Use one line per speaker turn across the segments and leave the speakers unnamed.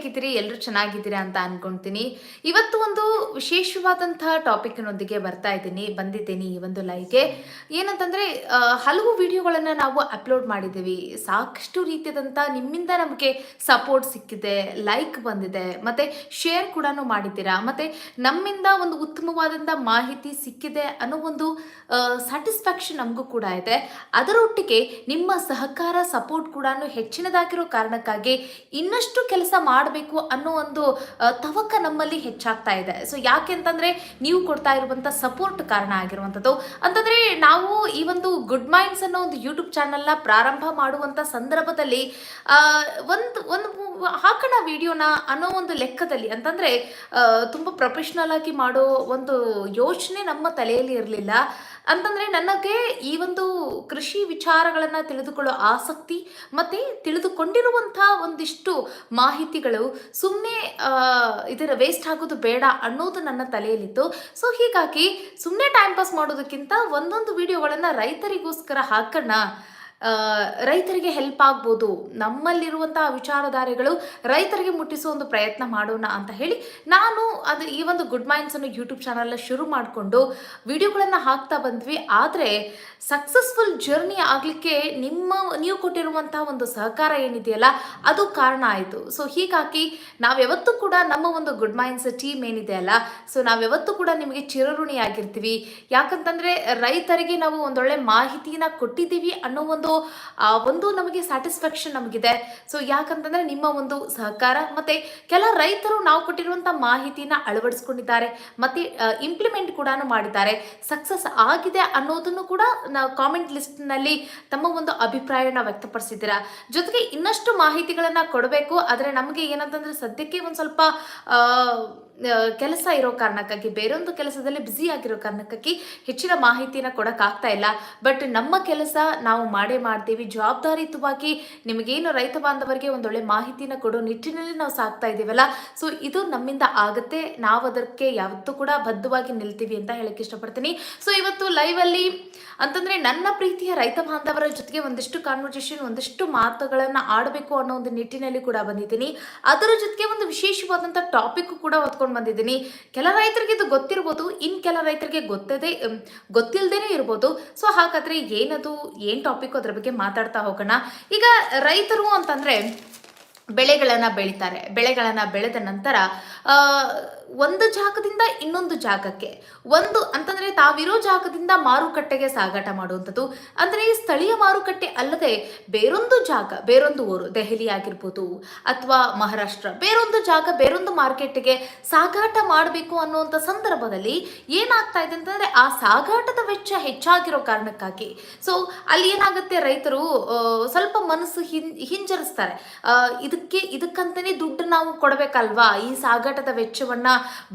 ಹೇಗಿದ್ದೀರಿ? ಎಲ್ಲರೂ ಚೆನ್ನಾಗಿದ್ದೀರಾ ಅಂತ ಅನ್ಕೊಂತೀನಿ. ಇವತ್ತು ಒಂದು ವಿಶೇಷವಾದಂತಹ ಟಾಪಿಕ್ನೊಂದಿಗೆ ಬರ್ತಾ ಇದ್ದೀನಿ. ಬಂದಿದ್ದೀನಿ ಈ ಒಂದು ಲೈವ್ಗೆ ಏನಂತಂದ್ರೆ ಹಲವು ವಿಡಿಯೋಗಳನ್ನು ನಾವು ಅಪ್ಲೋಡ್ ಮಾಡಿದ್ದೀವಿ. ಸಾಕಷ್ಟು ರೀತಿಯಾದಂಥ ನಿಮ್ಮಿಂದ ನಮಗೆ ಸಪೋರ್ಟ್ ಸಿಕ್ಕಿದೆ ಲೈಕ್ ಬಂದಿದೆ, ಮತ್ತೆ ಶೇರ್ ಕೂಡ ಮಾಡಿದ್ದೀರಾ? ಮತ್ತೆ ನಮ್ಮಿಂದ ಒಂದು ಉತ್ತಮವಾದಂಥ ಮಾಹಿತಿ ಸಿಕ್ಕಿದೆ ಅನ್ನೋ ಒಂದು ಸ್ಯಾಟಿಸ್ಫ್ಯಾಕ್ಷನ್ ನಮಗೂ ಕೂಡ ಇದೆ. ಅದರೊಟ್ಟಿಗೆ ನಿಮ್ಮ ಸಹಕಾರ ಸಪೋರ್ಟ್ ಕೂಡ ಹೆಚ್ಚಿನದಾಗಿರೋ ಕಾರಣಕ್ಕಾಗಿ ಇನ್ನಷ್ಟು ಕೆಲಸ ಮಾಡಬೇಕು ಅನ್ನೋ ಒಂದು ತವಕ ನಮ್ಮಲ್ಲಿ ಹೆಚ್ಚಾಗ್ತಾ ಇದೆ. ಸೊ ಯಾಕೆ ಅಂತಂದರೆ ನೀವು ಕೊಡ್ತಾ ಇರುವಂತ ಸಪೋರ್ಟ್ ಕಾರಣ ಆಗಿರುವಂಥದ್ದು. ಅಂತಂದ್ರೆ ನಾವು ಈ ಒಂದು ಗುಡ್ ಮೈಂಡ್ಸ್ ಅನ್ನೋ ಒಂದು ಯೂಟ್ಯೂಬ್ ಚಾನಲ್ನ ಪ್ರಾರಂಭ ಮಾಡುವಂತ ಸಂದರ್ಭದಲ್ಲಿ ಒಂದು ಒಂದು ಹಾಕೋಣ ವಿಡಿಯೋನ ಅನ್ನೋ ಒಂದು ಲೆಕ್ಕದಲ್ಲಿ ಅಂತಂದ್ರೆ ತುಂಬಾ ಪ್ರೊಫೆಷ್ನಲ್ ಆಗಿ ಮಾಡೋ ಒಂದು ಯೋಚನೆ ನಮ್ಮ ತಲೆಯಲ್ಲಿ ಇರಲಿಲ್ಲ. ಅಂತಂದ್ರೆ ನನಗೆ ಈ ಒಂದು ಕೃಷಿ ವಿಚಾರಗಳನ್ನು ತಿಳಿದುಕೊಳ್ಳೋ ಆಸಕ್ತಿ ಮತ್ತೆ ತಿಳಿದುಕೊಂಡಿರುವಂಥ ಒಂದಿಷ್ಟು ಮಾಹಿತಿಗಳು ಸುಮ್ಮನೆ ಇದರ ವೇಸ್ಟ್ ಆಗೋದು ಬೇಡ ಅನ್ನೋದು ನನ್ನ ತಲೆಯಲ್ಲಿತ್ತು. ಸೊ ಹೀಗಾಗಿ ಸುಮ್ಮನೆ ಟೈಮ್ ಪಾಸ್ ಮಾಡೋದಕ್ಕಿಂತ ಒಂದೊಂದು ವಿಡಿಯೋಗಳನ್ನು ರೈತರಿಗೋಸ್ಕರ ಹಾಕೋಣ ರೈತರಿಗೆ ಹೆಲ್ಪ್ ಆಗ್ಬೋದು. ನಮ್ಮಲ್ಲಿರುವಂತಹ ವಿಚಾರಧಾರೆಗಳು ರೈತರಿಗೆ ಮುಟ್ಟಿಸುವ ಒಂದು ಪ್ರಯತ್ನ ಮಾಡೋಣ ಅಂತ ಹೇಳಿ ನಾನು ಅದು ಈ ಒಂದು ಗುಡ್ ಮೈಂಡ್ಸ್ ಅನ್ನು ಯೂಟ್ಯೂಬ್ ಚಾನಲ್ನ ಶುರು ಮಾಡಿಕೊಂಡು ವಿಡಿಯೋಗಳನ್ನು ಹಾಕ್ತಾ ಬಂದ್ವಿ. ಆದರೆ ಸಕ್ಸಸ್ಫುಲ್ ಜರ್ನಿ ಆಗಲಿಕ್ಕೆ ನಿಮ್ಮ, ನೀವು ಕೊಟ್ಟಿರುವಂತಹ ಒಂದು ಸಹಕಾರ ಏನಿದೆಯಲ್ಲ, ಅದು ಕಾರಣ ಆಯಿತು. ಸೊ ಹೀಗಾಗಿ ನಾವ್ಯಾವತ್ತೂ ಕೂಡ ನಮ್ಮ ಒಂದು ಗುಡ್ ಮೈಂಡ್ಸ್ ಟೀಮ್ ಏನಿದೆ ಅಲ್ಲ ಸೊ ನಾವ್ಯಾವತ್ತೂ ಕೂಡ ನಿಮಗೆ ಚಿರಋಣಿಯಾಗಿರ್ತೀವಿ. ಯಾಕಂತಂದ್ರೆ ರೈತರಿಗೆ ನಾವು ಒಂದೊಳ್ಳೆ ಮಾಹಿತಿನ ಕೊಟ್ಟಿದ್ದೀವಿ ಅನ್ನೋ ಒಂದು ಆ, ಒಂದು ನಮಗೆ ಸ್ಯಾಟಿಸ್ಫ್ಯಾಕ್ಷನ್ ನಮಗಿದೆ. ಸೊ ಯಾಕಂತಂದ್ರೆ ನಿಮ್ಮ ಒಂದು ಸಹಕಾರ ಮತ್ತೆ ಕೆಲ ರೈತರು ನಾವು ಕೊಟ್ಟಿರುವಂತ ಮಾಹಿತಿನ ಅಳವಡಿಸ್ಕೊಂಡಿದ್ದಾರೆ. ಮತ್ತೆ ಇಂಪ್ಲಿಮೆಂಟ್ ಕೂಡ ಮಾಡಿದ್ದಾರೆ. ಸಕ್ಸಸ್ ಆಗಿದೆ ಅನ್ನೋದನ್ನು ಕೂಡ ನಾವು ಕಾಮೆಂಟ್ ಲಿಸ್ಟ್ನಲ್ಲಿ ತಮ್ಮ ಒಂದು ಅಭಿಪ್ರಾಯನ ವ್ಯಕ್ತಪಡಿಸಿದ್ದೀರಾ? ಜೊತೆಗೆ ಇನ್ನಷ್ಟು ಮಾಹಿತಿಗಳನ್ನ ಕೊಡಬೇಕು. ಆದರೆ ನಮಗೆ ಏನಂತಂದ್ರೆ ಸದ್ಯಕ್ಕೆ ಒಂದು ಸ್ವಲ್ಪ ಕೆಲಸ ಇರೋ ಕಾರಣಕ್ಕಾಗಿ, ಬೇರೊಂದು ಕೆಲಸದಲ್ಲಿ ಬ್ಯುಸಿ ಆಗಿರೋ ಕಾರಣಕ್ಕಾಗಿ ಹೆಚ್ಚಿನ ಮಾಹಿತಿನ ಕೊಡೋಕ್ಕಾಗ್ತಾ ಇಲ್ಲ. ಬಟ್ ನಮ್ಮ ಕೆಲಸ ನಾವು ಮಾಡೇ ಮಾಡ್ತೀವಿ. ಜವಾಬ್ದಾರಿಯುತವಾಗಿ ನಿಮಗೇನು ರೈತ ಬಾಂಧವರಿಗೆ ಒಂದೊಳ್ಳೆ ಮಾಹಿತಿನ ಕೊಡೋ ನಿಟ್ಟಿನಲ್ಲಿ ನಾವು ಸಾಕ್ತಾ ಇದ್ದೀವಲ್ಲ. ಸೊ ಇದು ನಮ್ಮಿಂದ ಆಗುತ್ತೆ. ನಾವು ಅದಕ್ಕೆ ಯಾವತ್ತೂ ಕೂಡ ಬದ್ಧವಾಗಿ ನಿಲ್ತೀವಿ ಅಂತ ಹೇಳಕ್ಕೆ ಇಷ್ಟಪಡ್ತೀನಿ. ಸೊ ಇವತ್ತು ಲೈವಲ್ಲಿ ಅಂತಂದ್ರೆ ನನ್ನ ಪ್ರೀತಿಯ ರೈತ ಬಾಂಧವರ ಜೊತೆಗೆ ಒಂದಿಷ್ಟು ಕಾನ್ವರ್ಸೇಷನ್ ಒಂದಿಷ್ಟು ಮಾತುಗಳನ್ನು ಆಡಬೇಕು ಅನ್ನೋ ಒಂದು ನಿಟ್ಟಿನಲ್ಲಿ ಕೂಡ ಬಂದಿದ್ದೀನಿ. ಅದರ ಜೊತೆಗೆ ಒಂದು ವಿಶೇಷವಾದಂಥ ಟಾಪಿಕ್ ಕೂಡ ಹೊತ್ಕೊಂಡು ಬಂದಿದ್ದೀನಿ. ಕೆಲ ರೈತರಿಗೆ ಇದು ಗೊತ್ತಿರ್ಬೋದು ಇನ್ ಕೆಲ ರೈತರಿಗೆ ಗೊತ್ತದೇ ಗೊತ್ತಿಲ್ಲದೇನೆ ಇರ್ಬೋದು. ಸೊ ಹಾಗಾದ್ರೆ ಏನದು ಏನ್ ಟಾಪಿಕ್ ಅದ್ರ ಬಗ್ಗೆ ಮಾತಾಡ್ತಾ ಹೋಗೋಣ. ಈಗ ರೈತರು ಅಂತಂದ್ರೆ ಬೆಳೆಗಳನ್ನ ಬೆಳಿತಾರೆ. ಬೆಳೆಗಳನ್ನ ಬೆಳೆದ ನಂತರ ಆ, ಒಂದು ಜಾಗದಿಂದ ಇನ್ನೊಂದು ಜಾಗಕ್ಕೆ. ಒಂದು ಅಂತಂದ್ರೆ ತಾವಿರೋ ಜಾಗದಿಂದ ಮಾರುಕಟ್ಟೆಗೆ ಸಾಗಾಟ ಮಾಡುವಂಥದ್ದು. ಅಂದ್ರೆ ಸ್ಥಳೀಯ ಮಾರುಕಟ್ಟೆ ಅಲ್ಲದೆ ಬೇರೊಂದು ಜಾಗ, ಬೇರೊಂದು ಊರು, ದೆಹಲಿ ಆಗಿರ್ಬೋದು ಅಥವಾ ಮಹಾರಾಷ್ಟ್ರ, ಬೇರೊಂದು ಜಾಗ, ಬೇರೊಂದು ಮಾರ್ಕೆಟ್ಗೆ ಸಾಗಾಟ ಮಾಡಬೇಕು ಅನ್ನುವಂಥ ಸಂದರ್ಭದಲ್ಲಿ ಏನಾಗ್ತಾ ಇದೆ ಅಂತಂದ್ರೆ ಆ ಸಾಗಾಟದ ವೆಚ್ಚ ಹೆಚ್ಚಾಗಿರೋ ಕಾರಣಕ್ಕಾಗಿ. ಸೊ ಅಲ್ಲಿ ಏನಾಗುತ್ತೆ ರೈತರು ಸ್ವಲ್ಪ ಮನಸ್ಸು ಹಿಂ, ಹಿಂಜರಿಸ್ತಾರೆ. ಇದಕ್ಕೆ, ಇದಕ್ಕಂತಾನೆ ದುಡ್ಡು ನಾವು ಕೊಡಬೇಕಲ್ವಾ? ಈ ಸಾಗಾಟದ ವೆಚ್ಚವನ್ನ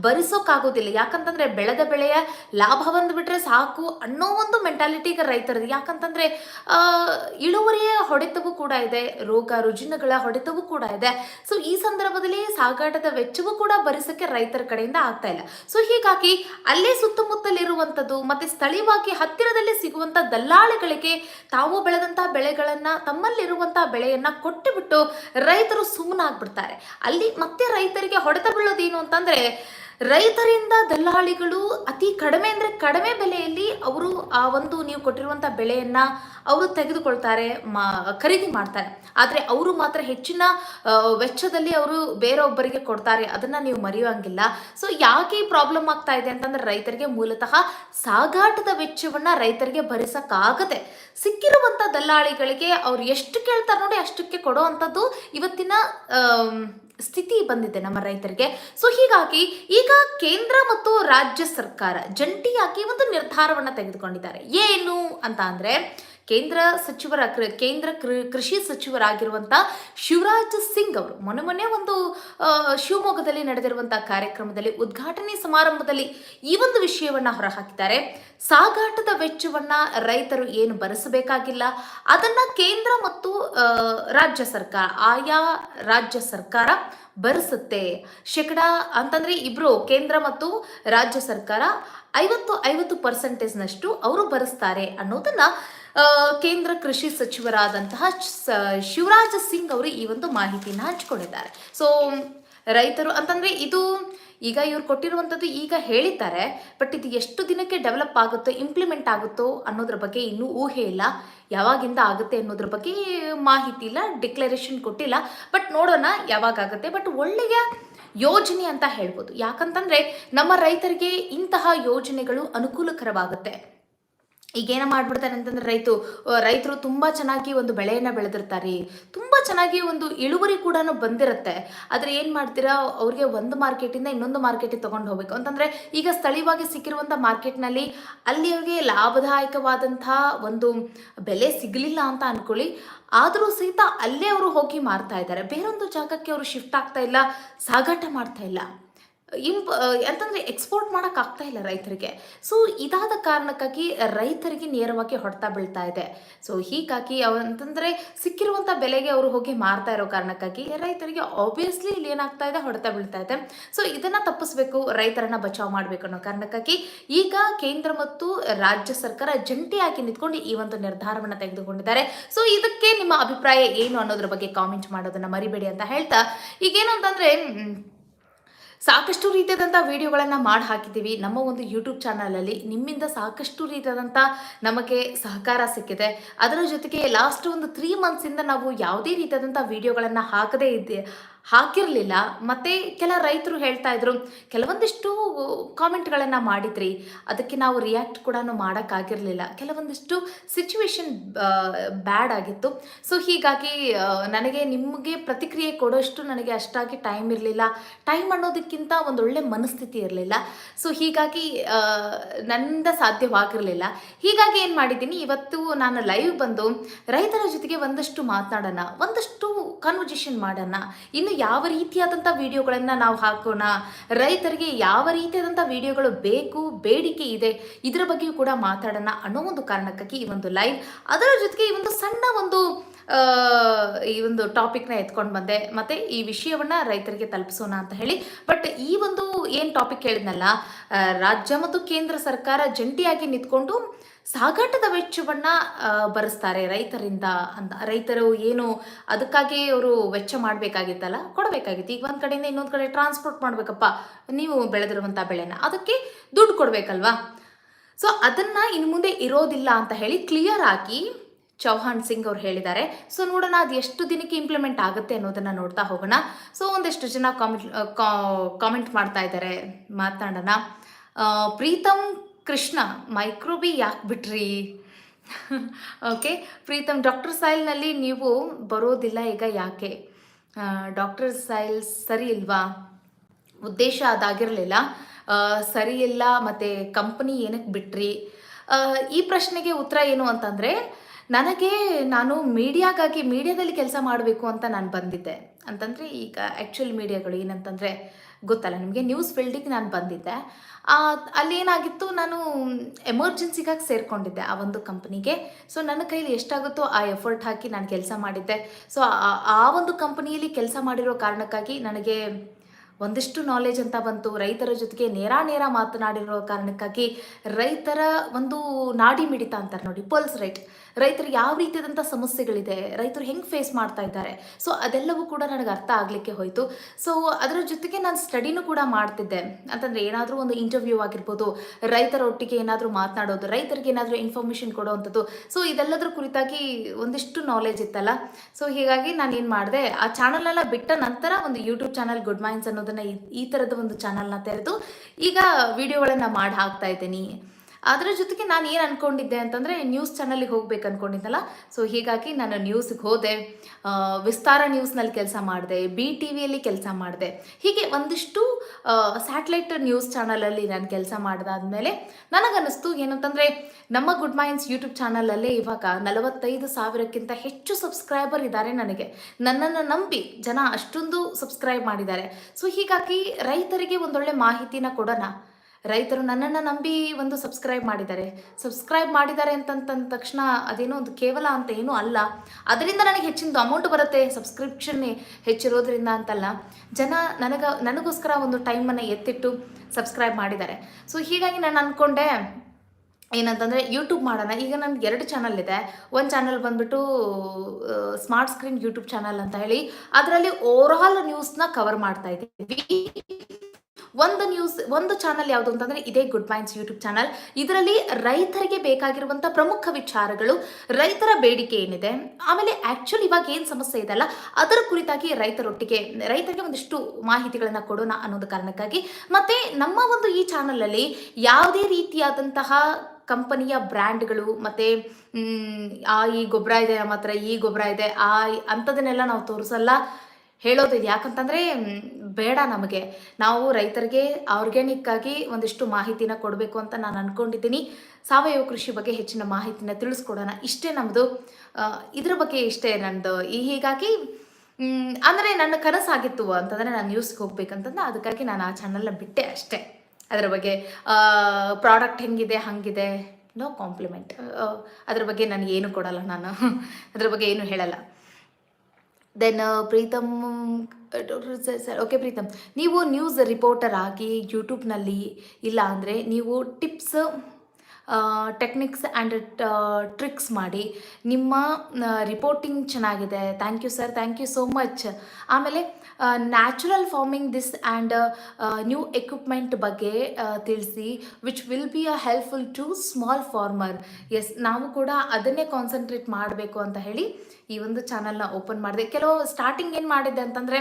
ಭರಿಸೋಕ್ಕಾಗೋದಿಲ್ಲ ಯಾಕಂತಂದ್ರೆ ಬೆಳೆದ ಬೆಳೆಯ ಲಾಭ ಬಂದ್ಬಿಟ್ರೆ ಸಾಕು ಅನ್ನೋ ಒಂದು ಮೆಂಟಾಲಿಟಿ ಈಗ ರೈತರದು. ಯಾಕಂತಂದ್ರೆ ಇಳುವರಿಯ ಹೊಡೆತವೂ ಕೂಡ ಇದೆ, ರೋಗ ರುಜಿನಗಳ ಹೊಡೆತವೂ ಕೂಡ ಇದೆ. ಸೊ ಈ ಸಂದರ್ಭದಲ್ಲಿ ಸಾಗಾಟದ ವೆಚ್ಚವೂ ಕೂಡ ಭರಿಸೋಕ್ಕೆ ರೈತರ ಕಡೆಯಿಂದ ಆಗ್ತಾ ಇಲ್ಲ. ಸೊ ಹೀಗಾಗಿ ಅಲ್ಲೇ ಸುತ್ತಮುತ್ತಲಿರುವಂಥದ್ದು ಮತ್ತೆ ಸ್ಥಳೀಯವಾಗಿ ಹತ್ತಿರದಲ್ಲಿ ಸಿಗುವಂತ ದಲ್ಲಾಳಿಗಳಿಗೆ ತಾವು ಬೆಳೆದಂತಹ ಬೆಳೆಗಳನ್ನು ತಮ್ಮಲ್ಲಿರುವಂತಹ ಬೆಳೆಯನ್ನು ಕೊಟ್ಟುಬಿಟ್ಟು ರೈತರು ಸುಮ್ಮನಾಗ್ಬಿಡ್ತಾರೆ ಅಲ್ಲಿ ಮತ್ತೆ ರೈತರಿಗೆ ಹೊಡೆತ ಬೀಳೋದೇನು ಅಂತಂದ್ರೆ ರೈತರಿಂದ ದಲ್ಲಾಳಿಗಳು ಅತಿ ಕಡಿಮೆ ಅಂದ್ರೆ ಕಡಿಮೆ ಬೆಲೆಯಲ್ಲಿ ಅವರು ಆ ಒಂದು ನೀವು ಕೊಟ್ಟಿರುವಂಥ ಬೆಳೆಯನ್ನ ಅವರು ತೆಗೆದುಕೊಳ್ತಾರೆ ಮಾ, ಖರೀದಿ ಮಾಡ್ತಾರೆ. ಆದರೆ ಅವರು ಮಾತ್ರ ಹೆಚ್ಚಿನ ವೆಚ್ಚದಲ್ಲಿ ಅವರು ಬೇರೊಬ್ಬರಿಗೆ ಕೊಡ್ತಾರೆ. ಅದನ್ನ ನೀವು ಮರೆಯುವಂಗಿಲ್ಲ. ಸೊ ಯಾಕೆ ಪ್ರಾಬ್ಲಮ್ ಆಗ್ತಾ ಇದೆ ಅಂತಂದ್ರೆ ರೈತರಿಗೆ ಮೂಲತಃ ಸಾಗಾಟದ ವೆಚ್ಚವನ್ನ ರೈತರಿಗೆ ಭರಿಸಕ್ಕಾಗದೆ ಸಿಕ್ಕಿರುವಂತ ದಲ್ಲಾಳಿಗಳಿಗೆ ಅವ್ರು ಎಷ್ಟು ಕೇಳ್ತಾರೆ ನೋಡಿ ಅಷ್ಟಕ್ಕೆ ಕೊಡೋ ಅಂಥದ್ದು ಇವತ್ತಿನ ಸ್ಥಿತಿ ಬಂದಿದೆ ನಮ್ಮ ರೈತರಿಗೆ. ಸೊ ಹೀಗಾಗಿ ಈಗ ಕೇಂದ್ರ ಮತ್ತು ರಾಜ್ಯ ಸರ್ಕಾರ ಜಂಟಿಯಾಗಿ ಒಂದು ನಿರ್ಧಾರವನ್ನು ತೆಗೆದುಕೊಂಡಿದ್ದಾರೆ. ಏನು ಅಂತ ಅಂದ್ರೆ ಕೇಂದ್ರ ಸಚಿವರ ಕೇಂದ್ರ ಕೃಷಿ ಸಚಿವರಾಗಿರುವಂತ ಶಿವರಾಜ್ ಸಿಂಗ್ ಅವರು ಮೊನ್ನೆ ಮೊನ್ನೆ ಒಂದು ಶಿವಮೊಗ್ಗದಲ್ಲಿ ನಡೆದಿರುವಂತಹ ಕಾರ್ಯಕ್ರಮದಲ್ಲಿ ಉದ್ಘಾಟನೆ ಸಮಾರಂಭದಲ್ಲಿ ಈ ಒಂದು ವಿಷಯವನ್ನ ಹೊರಹಾಕಿದ್ದಾರೆ. ಸಾಗಾಟದ ವೆಚ್ಚವನ್ನ ರೈತರು ಏನು ಭರಿಸಬೇಕಾಗಿಲ್ಲ, ಅದನ್ನ ಕೇಂದ್ರ ಮತ್ತು ರಾಜ್ಯ ಸರ್ಕಾರ, ಆಯಾ ರಾಜ್ಯ ಸರ್ಕಾರ ಭರಿಸುತ್ತೆ. ಶೇಕಡ ಅಂತಂದ್ರೆ ಇಬ್ರು ಕೇಂದ್ರ ಮತ್ತು ರಾಜ್ಯ ಸರ್ಕಾರ ಐವತ್ತು ಐವತ್ತು ಪರ್ಸೆಂಟೇಜ್ನಷ್ಟು ಅವರು ಭರಿಸ್ತಾರೆ ಅನ್ನೋದನ್ನ ಕೇಂದ್ರ ಕೃಷಿ ಸಚಿವರಾದಂತಹ ಶಿವರಾಜ್ ಸಿಂಗ್ ಅವರು ಈ ಒಂದು ಮಾಹಿತಿಯನ್ನು ಹಂಚಿಕೊಂಡಿದ್ದಾರೆ. ಸೊ ರೈತರು ಅಂತಂದ್ರೆ ಇದು ಈಗ ಇವ್ರು ಕೊಟ್ಟಿರುವಂಥದ್ದು ಈಗ ಹೇಳಿದ್ದಾರೆ ಬಟ್ ಇದು ಎಷ್ಟು ದಿನಕ್ಕೆ ಡೆವಲಪ್ ಆಗುತ್ತೋ ಇಂಪ್ಲಿಮೆಂಟ್ ಆಗುತ್ತೋ ಅನ್ನೋದ್ರ ಬಗ್ಗೆ ಇನ್ನೂ ಊಹೆ ಇಲ್ಲ. ಯಾವಾಗಿಂದ ಆಗುತ್ತೆ ಅನ್ನೋದ್ರ ಬಗ್ಗೆ ಮಾಹಿತಿ ಇಲ್ಲ ಡಿಕ್ಲರೇಷನ್ ಕೊಟ್ಟಿಲ್ಲ. ಬಟ್ ನೋಡೋಣ ಯಾವಾಗ ಆಗುತ್ತೆ. ಬಟ್ ಒಳ್ಳೆಯ ಯೋಜನೆ ಅಂತ ಹೇಳ್ಬೋದು. ಯಾಕಂತಂದ್ರೆ ನಮ್ಮ ರೈತರಿಗೆ ಇಂತಹ ಯೋಜನೆಗಳು ಅನುಕೂಲಕರವಾಗುತ್ತೆ. ಈಗೇನ ಮಾಡ್ಬಿಡ್ತಾರೆ ಅಂತಂದ್ರೆ ರೈತರು ರೈತರು ತುಂಬ ಚೆನ್ನಾಗಿ ಒಂದು ಬೆಳೆಯನ್ನು ಬೆಳೆದಿರ್ತಾರೆ. ತುಂಬ ಚೆನ್ನಾಗಿ ಒಂದು ಇಳುವರಿ ಕೂಡ ಬಂದಿರುತ್ತೆ. ಆದರೆ ಏನು ಮಾಡ್ತೀರಾ, ಅವ್ರಿಗೆ ಒಂದು ಮಾರ್ಕೆಟಿಂದ ಇನ್ನೊಂದು ಮಾರ್ಕೆಟಿಗೆ ತಗೊಂಡು ಹೋಗ್ಬೇಕು. ಅಂತಂದರೆ ಈಗ ಸ್ಥಳೀಯವಾಗಿ ಸಿಕ್ಕಿರುವಂಥ ಮಾರ್ಕೆಟ್ನಲ್ಲಿ ಅಲ್ಲಿ ಅವ್ರಿಗೆ ಲಾಭದಾಯಕವಾದಂಥ ಒಂದು ಬೆಲೆ ಸಿಗಲಿಲ್ಲ ಅಂತ ಅನ್ಕೊಳ್ಳಿ. ಆದರೂ ಸಹಿತ ಅಲ್ಲೇ ಅವರು ಹೋಗಿ ಮಾರ್ತಾ ಇದ್ದಾರೆ. ಬೇರೊಂದು ಜಾಗಕ್ಕೆ ಅವರು ಶಿಫ್ಟ್ ಆಗ್ತಾ ಇಲ್ಲ, ಸಾಗಾಟ ಮಾಡ್ತಾ ಇಲ್ಲ. ಇಂಪ್ ಅಂತಂದರೆ ಎಕ್ಸ್ಪೋರ್ಟ್ ಮಾಡೋಕ್ಕಾಗ್ತಾ ಇಲ್ಲ ರೈತರಿಗೆ. ಸೊ ಇದಾದ ಕಾರಣಕ್ಕಾಗಿ ರೈತರಿಗೆ ನೇರವಾಗಿ ಹೊಡೆತ ಬೀಳ್ತಾ ಇದೆ. ಸೊ ಹೀಗಾಗಿ ಅವ ಅಂತಂದರೆ ಸಿಕ್ಕಿರುವಂಥ ಬೆಲೆಗೆ ಅವರು ಹೋಗಿ ಮಾರ್ತಾ ಇರೋ ಕಾರಣಕ್ಕಾಗಿ ರೈತರಿಗೆ ಆಬ್ವಿಯಸ್ಲಿ ಇಲ್ಲಿ ಏನಾಗ್ತಾ ಇದೆ, ಹೊಡೆತ ಬೀಳ್ತಾ ಇದೆ. ಸೊ ಇದನ್ನು ತಪ್ಪಿಸ್ಬೇಕು, ರೈತರನ್ನ ಬಚಾವ್ ಮಾಡಬೇಕು ಅನ್ನೋ ಕಾರಣಕ್ಕಾಗಿ ಈಗ ಕೇಂದ್ರ ಮತ್ತು ರಾಜ್ಯ ಸರ್ಕಾರ ಜಂಟಿಯಾಗಿ ನಿಂತ್ಕೊಂಡು ಈ ಒಂದು ನಿರ್ಧಾರವನ್ನು ತೆಗೆದುಕೊಂಡಿದ್ದಾರೆ. ಸೊ ಇದಕ್ಕೆ ನಿಮ್ಮ ಅಭಿಪ್ರಾಯ ಏನು ಅನ್ನೋದ್ರ ಬಗ್ಗೆ ಕಾಮೆಂಟ್ ಮಾಡೋದನ್ನ ಮರಿಬೇಡಿ ಅಂತ ಹೇಳ್ತಾ ಈಗೇನು ಅಂತಂದರೆ ಸಾಕಷ್ಟು ರೀತಿಯಾದಂಥ ವಿಡಿಯೋಗಳನ್ನು ಮಾಡಿ ಹಾಕಿದ್ದೀವಿ ನಮ್ಮ ಒಂದು ಯೂಟ್ಯೂಬ್ ಚಾನಲಲ್ಲಿ ನಿಮ್ಮಿಂದ ಸಾಕಷ್ಟು ರೀತಿಯಾದಂಥ ನಮಗೆ ಸಹಕಾರ ಸಿಕ್ಕಿದೆ. ಅದರ ಜೊತೆಗೆ ಲಾಸ್ಟ್ ಒಂದು ತ್ರೀ ಮಂತ್ಸಿಂದ ನಾವು ಯಾವುದೇ ರೀತಿಯಾದಂಥ ವಿಡಿಯೋಗಳನ್ನು ಹಾಕದೇ ಇದ್ದೆ ಹಾಕಿರಲಿಲ್ಲ. ಮತ್ತು ಕೆಲ ರೈತರು ಹೇಳ್ತಾ ಇದ್ರು, ಕೆಲವೊಂದಿಷ್ಟು ಕಾಮೆಂಟ್ಗಳನ್ನು ಮಾಡಿದ್ರಿ, ಅದಕ್ಕೆ ನಾವು ರಿಯಾಕ್ಟ್ ಕೂಡ ಮಾಡೋಕ್ಕಾಗಿರಲಿಲ್ಲ. ಕೆಲವೊಂದಿಷ್ಟು ಸಿಚುವೇಶನ್ ಬ್ಯಾಡ್ ಆಗಿತ್ತು. ಸೊ, ಹೀಗಾಗಿ ನನಗೆ ನಿಮಗೆ ಪ್ರತಿಕ್ರಿಯೆ ಕೊಡೋಷ್ಟು ನನಗೆ ಅಷ್ಟಾಗಿ ಟೈಮ್ ಇರಲಿಲ್ಲ. ಟೈಮ್ ಅನ್ನೋದಕ್ಕಿಂತ ಒಂದೊಳ್ಳೆ ಮನಸ್ಥಿತಿ ಇರಲಿಲ್ಲ. ಸೊ, ಹೀಗಾಗಿ ನನ್ನಿಂದ ಸಾಧ್ಯವಾಗಿರಲಿಲ್ಲ. ಹೀಗಾಗಿ ಏನು ಮಾಡಿದ್ದೀನಿ, ಇವತ್ತು ನಾನು ಲೈವ್ ಬಂದು ರೈತರ ಜೊತೆಗೆ ಒಂದಷ್ಟು ಮಾತನಾಡೋಣ, ಒಂದಷ್ಟು ಕನ್ವರ್ಜೇಷನ್ ಮಾಡೋಣ. ಇನ್ನು ಯಾವ ರೀತಿಯಾದಂಥ ವಿಡಿಯೋಗಳನ್ನು ನಾವು ಹಾಕೋಣ? ರೈತರಿಗೆ ಯಾವ ರೀತಿಯಾದಂಥ ವಿಡಿಯೋಗಳು ಬೇಕು? ಬೇಡಿಕೆ ಇದೆ. ಇದರ ಬಗ್ಗೆಯೂ ಕೂಡ ಮಾತಾಡೋಣ ಅನ್ನೋ ಒಂದು ಕಾರಣಕ್ಕಾಗಿ ಈ ಒಂದು ಲೈವ್ ಅದರ ಜೊತೆಗೆ ಈ ಒಂದು ಸಣ್ಣ ಒಂದು ಈ ಒಂದು ಟಾಪಿಕ್ನ ಎತ್ಕೊಂಡು ಬಂದೆ. ಮತ್ತು ಈ ವಿಷಯವನ್ನು ರೈತರಿಗೆ ತಲುಪಿಸೋಣ ಅಂತ ಹೇಳಿ. ಬಟ್ ಈ ಒಂದು ಏನು ಟಾಪಿಕ್ ಹೇಳಿದ್ನಲ್ಲ ರಾಜ್ಯ ಮತ್ತು ಕೇಂದ್ರ ಸರ್ಕಾರ ಜಂಟಿಯಾಗಿ ನಿಂತ್ಕೊಂಡು ಸಾಗಾಟದ ವೆಚ್ಚವನ್ನು ಭರಿಸ್ತಾರೆ ರೈತರಿಂದ ಅಂತ. ರೈತರು ಏನು ಅದಕ್ಕಾಗಿ ಅವರು ವೆಚ್ಚ ಮಾಡಬೇಕಾಗಿತ್ತಲ್ಲ, ಕೊಡಬೇಕಾಗಿತ್ತು. ಈಗ ಒಂದು ಕಡೆಯಿಂದ ಇನ್ನೊಂದು ಕಡೆ ಟ್ರಾನ್ಸ್ಪೋರ್ಟ್ ಮಾಡಬೇಕಪ್ಪ, ನೀವು ಬೆಳೆದಿರುವಂಥ ಬೆಳೆನ. ಅದಕ್ಕೆ ದುಡ್ಡು ಕೊಡಬೇಕಲ್ವಾ? ಸೊ ಅದನ್ನು ಇನ್ನು ಮುಂದೆ ಇರೋದಿಲ್ಲ ಅಂತ ಹೇಳಿ ಕ್ಲಿಯರ್ ಆಗಿ ಚೌಹಾಣ್ ಸಿಂಗ್ ಅವ್ರು ಹೇಳಿದ್ದಾರೆ. ಸೊ ನೋಡೋಣ ಅದು ಎಷ್ಟು ದಿನಕ್ಕೆ ಇಂಪ್ಲಿಮೆಂಟ್ ಆಗುತ್ತೆ ಅನ್ನೋದನ್ನು ನೋಡ್ತಾ ಹೋಗೋಣ. ಸೊ ಒಂದಷ್ಟು ಜನ ಕಾಮೆಂಟ್ ಕಾಮೆಂಟ್ ಮಾಡ್ತಾ ಇದ್ದಾರೆ. ಮಾತನಾಡೋಣ. ಆ, ಪ್ರೀತಮ್ ಕೃಷ್ಣ ಮೈಕ್ರೋಬಿ ಯಾಕೆ ಬಿಟ್ರಿ? ಓಕೆ ಪ್ರೀತಮ್ ಡಾಕ್ಟರ್ ಸಾಯಿಲ್ನಲ್ಲಿ ನೀವು ಬರೋದಿಲ್ಲ ಈಗ ಯಾಕೆ? ಡಾಕ್ಟರ್ ಸಾಯಿಲ್ ಸರಿ ಇಲ್ವಾ? ಉದ್ದೇಶ ಅದಾಗಿರಲಿಲ್ಲ. ಸರಿ ಇಲ್ಲ ಮತ್ತು ಕಂಪನಿ ಏನಕ್ಕೆ ಬಿಟ್ರಿ? ಈ ಪ್ರಶ್ನೆಗೆ ಉತ್ತರ ಏನು ಅಂತಂದರೆ ನನಗೆ ನಾನು ಮೀಡಿಯಾಗಾಗಿ, ಮೀಡಿಯಾದಲ್ಲಿ ಕೆಲಸ ಮಾಡಬೇಕು ಅಂತ ನಾನು ಬಂದಿದ್ದೆ. ಅಂತಂದರೆ ಈಗ ಆ್ಯಕ್ಚುಲ್ ಮೀಡಿಯಾಗಳು ಏನಂತಂದರೆ ಗೊತ್ತಲ್ಲ, ನಿಮಗೆ ನ್ಯೂಸ್ ಫೀಲ್ಡಿಗೆ ನಾನು ಬಂದಿದ್ದೆ. ಅಲ್ಲಿ ಏನಾಗಿತ್ತು ನಾನು ಎಮರ್ಜೆನ್ಸಿಗಾಗಿ ಸೇರಿಕೊಂಡಿದ್ದೆ ಆ ಒಂದು ಕಂಪ್ನಿಗೆ ಸೊ ನನ್ನ ಕೈಲಿ ಎಷ್ಟಾಗುತ್ತೋ ಆ ಎಫರ್ಟ್ ಹಾಕಿ ನಾನು ಕೆಲಸ ಮಾಡಿದ್ದೆ. ಸೊ ಆ ಒಂದು ಕಂಪನಿಯಲ್ಲಿ ಕೆಲಸ ಮಾಡಿರೋ ಕಾರಣಕ್ಕಾಗಿ ನನಗೆ ಒಂದಿಷ್ಟು ನಾಲೆಜ್ ಅಂತ ಬಂತು. ರೈತರ ಜೊತೆಗೆ ನೇರ ನೇರ ಮಾತನಾಡಿರೋ ಕಾರಣಕ್ಕಾಗಿ ರೈತರ ಒಂದು ನಾಡಿ ಮಿಡಿತ ಅಂತಾರೆ ನೋಡಿ ಪಲ್ಸ್ ರೈಟ್ ರೈತರಿಗೆ ಯಾವ ರೀತಿಯಾದಂಥ ಸಮಸ್ಯೆಗಳಿದೆ, ರೈತರು ಹೆಂಗೆ ಫೇಸ್ ಮಾಡ್ತಾ ಇದ್ದಾರೆ ಸೊ ಅದೆಲ್ಲವೂ ಕೂಡ ನನಗೆ ಅರ್ಥ ಆಗಲಿಕ್ಕೆ ಹೋಯಿತು. ಸೊ ಅದರ ಜೊತೆಗೆ ನಾನು ಸ್ಟಡಿನೂ ಕೂಡ ಮಾಡ್ತಿದ್ದೆ. ಅಂತಂದರೆ ಏನಾದರೂ ಒಂದು ಇಂಟರ್ವ್ಯೂ ಆಗಿರ್ಬೋದು ರೈತರ ಒಟ್ಟಿಗೆ ಏನಾದರೂ ಮಾತನಾಡೋದು, ರೈತರಿಗೆ ಏನಾದರೂ ಇನ್ಫಾರ್ಮೇಷನ್ ಕೊಡೋವಂಥದ್ದು ಸೊ ಇದೆಲ್ಲದರ ಕುರಿತಾಗಿ ಒಂದಿಷ್ಟು ನಾಲೆಜ್ ಇತ್ತಲ್ಲ. ಸೊ ಹೀಗಾಗಿ ನಾನು ಏನು ಮಾಡಿದೆ, ಆ ಚಾನಲ್ನೆಲ್ಲ ಬಿಟ್ಟ ನಂತರ ಒಂದು ಯೂಟ್ಯೂಬ್ ಚಾನಲ್ ಗುಡ್ ಮೈಂಡ್ಸ್ ಅನ್ನೋದನ್ನು ಈ ಥರದ ಒಂದು ಚಾನಲ್ನ ತೆರೆದು ಈಗ ವಿಡಿಯೋಗಳನ್ನು ಮಾಡಿ ಹಾಕ್ತಾ ಇದ್ದೀನಿ. ಅದರ ಜೊತೆಗೆ ನಾನು ಏನು ಅಂದ್ಕೊಂಡಿದ್ದೆ ಅಂತಂದರೆ ನ್ಯೂಸ್ ಚಾನಲಿಗೆ ಹೋಗ್ಬೇಕು ಅಂದ್ಕೊಂಡಿದ್ದಲ್ಲ ಸೊ ಹೀಗಾಗಿ ನಾನು ನ್ಯೂಸ್ಗೆ ಹೋದೆ. ವಿಸ್ತಾರ ನ್ಯೂಸ್ನಲ್ಲಿ ಕೆಲಸ ಮಾಡಿದೆ ಬಿ ಟಿ ವಿಯಲ್ಲಿ ಕೆಲಸ ಮಾಡಿದೆ. ಹೀಗೆ ಒಂದಿಷ್ಟು ಸ್ಯಾಟಲೈಟ್ ನ್ಯೂಸ್ ಚಾನಲಲ್ಲಿ ನಾನು ಕೆಲಸ ಮಾಡಿದಾದ್ಮೇಲೆ ನನಗನ್ನಿಸ್ತು ಏನಂತಂದರೆ, ನಮ್ಮ ಗುಡ್ ಮೈನ್ಸ್ ಯೂಟ್ಯೂಬ್ ಚಾನಲಲ್ಲೇ ಇವಾಗ ನಲವತ್ತೈದು ಸಾವಿರಕ್ಕಿಂತ ಹೆಚ್ಚು ಸಬ್ಸ್ಕ್ರೈಬರ್ ಇದ್ದಾರೆ ನನಗೆ. ನನ್ನನ್ನು ನಂಬಿ ಜನ ಅಷ್ಟೊಂದು ಸಬ್ಸ್ಕ್ರೈಬ್ ಮಾಡಿದ್ದಾರೆ. ಸೊ ಹೀಗಾಗಿ ರೈತರಿಗೆ ಒಂದೊಳ್ಳೆ ಮಾಹಿತಿನ ಕೊಡೋಣ. ರೈತರು ನನ್ನನ್ನು ನಂಬಿ ಒಂದು ಸಬ್ಸ್ಕ್ರೈಬ್ ಮಾಡಿದ್ದಾರೆ. ಸಬ್ಸ್ಕ್ರೈಬ್ ಮಾಡಿದ್ದಾರೆ ಅಂತಂತಂದ ತಕ್ಷಣ ಅದೇನೋ ಒಂದು ಕೇವಲ ಅಂತ ಏನೂ ಅಲ್ಲ. ಅದರಿಂದ ನನಗೆ ಹೆಚ್ಚಿನದು ಅಮೌಂಟ್ ಬರುತ್ತೆ ಸಬ್ಸ್ಕ್ರಿಪ್ಷನ್ ಹೆಚ್ಚಿರೋದ್ರಿಂದ ಅಂತಲ್ಲ. ಜನ ನನಗ, ನನಗೋಸ್ಕರ ಒಂದು ಟೈಮನ್ನು ಎತ್ತಿಟ್ಟು ಸಬ್ಸ್ಕ್ರೈಬ್ ಮಾಡಿದ್ದಾರೆ. ಸೊ ಹೀಗಾಗಿ ನಾನು ಅಂದ್ಕೊಂಡೆ ಏನಂತಂದರೆ ಯೂಟ್ಯೂಬ್ ಮಾಡೋಣ. ಈಗ ನನಗೆ ಎರಡು ಚಾನಲ್ ಇದೆ. ಒಂದು ಚಾನಲ್ ಬಂದುಬಿಟ್ಟು ಸ್ಮಾರ್ಟ್ ಸ್ಕ್ರೀನ್ ಯೂಟ್ಯೂಬ್ ಚಾನಲ್ ಅಂತ ಹೇಳಿ. ಅದರಲ್ಲಿ ಓವರಾಲ್ ನ್ಯೂಸ್ನ ಕವರ್ ಮಾಡ್ತಾ ಇದ್ದೀವಿ. ಒಂದು ನ್ಯೂಸ್ ಒಂದು ಚಾನಲ್ ಯಾವುದು ಅಂತಂದ್ರೆ ಇದೇ ಗುಡ್ ಮೈಂಡ್ಸ್ ಯೂಟ್ಯೂಬ್ ಚಾನಲ್ ಇದರಲ್ಲಿ ರೈತರಿಗೆ ಬೇಕಾಗಿರುವಂಥ ಪ್ರಮುಖ ವಿಚಾರಗಳು, ರೈತರ ಬೇಡಿಕೆ ಏನಿದೆ, ಆಮೇಲೆ ಆ್ಯಕ್ಚುಲಿ ಇವಾಗ ಏನು ಸಮಸ್ಯೆ ಇದೆಲ್ಲ ಅದರ ಕುರಿತಾಗಿ ರೈತರೊಟ್ಟಿಗೆ, ರೈತರಿಗೆ ಒಂದಿಷ್ಟು ಮಾಹಿತಿಗಳನ್ನು ಕೊಡೋಣ ಅನ್ನೋದು ಕಾರಣಕ್ಕಾಗಿ. ಮತ್ತೆ ನಮ್ಮ ಒಂದು ಈ ಚಾನಲಲ್ಲಿ ಯಾವುದೇ ರೀತಿಯಾದಂತಹ ಕಂಪನಿಯ ಬ್ರ್ಯಾಂಡ್ಗಳು ಮತ್ತು ಆ ಈ ಗೊಬ್ಬರ ಇದೆ ನಮ್ಮ ಹತ್ರ ಈ ಗೊಬ್ಬರ ಇದೆ, ಆ ಅಂಥದನ್ನೆಲ್ಲ ನಾವು ತೋರಿಸಲ್ಲ. ಹೇಳೋದಿದೆ ಯಾಕಂತಂದರೆ ಬೇಡ ನಮಗೆ. ನಾವು ರೈತರಿಗೆ ಆರ್ಗ್ಯಾನಿಕ್ ಆಗಿ ಒಂದಿಷ್ಟು ಮಾಹಿತಿನ ಕೊಡಬೇಕು ಅಂತ ನಾನು ಅಂದ್ಕೊಂಡಿದ್ದೀನಿ ಸಾವಯವ ಕೃಷಿ ಬಗ್ಗೆ ಹೆಚ್ಚಿನ ಮಾಹಿತಿನ ತಿಳಿಸ್ಕೊಡೋಣ. ಇಷ್ಟೇ ನಮ್ಮದು ಇದ್ರ ಬಗ್ಗೆ ಇಷ್ಟೇ ನನ್ನದು ಈ ಹೀಗಾಗಿ ಅಂದರೆ ನನ್ನ ಕನಸಾಗಿತ್ತು ಅಂತಂದರೆ ನಾನು ನ್ಯೂಸ್ಗೆ ಹೋಗ್ಬೇಕಂತಂದ್ರೆ ಅದಕ್ಕಾಗಿ ನಾನು ಆ ಚಾನಲ್ನ ಬಿಟ್ಟೆ ಅಷ್ಟೇ. ಅದರ ಬಗ್ಗೆ ಪ್ರಾಡಕ್ಟ್ ಹೆಂಗಿದೆ, ಹಾಗಿದೆ, ನೋ ಕಾಂಪ್ಲಿಮೆಂಟ್. ಅದ್ರ ಬಗ್ಗೆ ನಾನು ಏನು ಕೊಡಲ್ಲ ನಾನು. ಅದ್ರ ಬಗ್ಗೆ ಏನು ಹೇಳಲ್ಲ. Then Preetham sir okay Preetham ನೀವು ನ್ಯೂಸ್ ರಿಪೋರ್ಟರ್ ಆಗಿ ಯೂಟ್ಯೂಬ್ನಲ್ಲಿ ಇಲ್ಲ ಅಂದರೆ ನೀವು ಟಿಪ್ಸ್ ಟೆಕ್ನಿಕ್ಸ್ ಆ್ಯಂಡ್ ಟ್ರಿಕ್ಸ್ ಮಾಡಿ. ನಿಮ್ಮ ರಿಪೋರ್ಟಿಂಗ್ ಚೆನ್ನಾಗಿದೆ. Thank you sir thank you so much ಆಮೇಲೆ natural farming this and new equipment ಬಗ್ಗೆ ತಿಳಿಸಿ which will be a helpful to small farmers ನಾವು ಕೂಡ ಅದನ್ನೇ ಕಾನ್ಸಂಟ್ರೇಟ್ ಮಾಡಬೇಕು ಅಂತ ಹೇಳಿ ಈ ಒಂದು ಚಾನಲ್ನ ಓಪನ್ ಮಾಡಿದೆ. ಕೆಲವು ಸ್ಟಾರ್ಟಿಂಗ್ ಏನು ಮಾಡಿದ್ದೆ ಅಂತಂದರೆ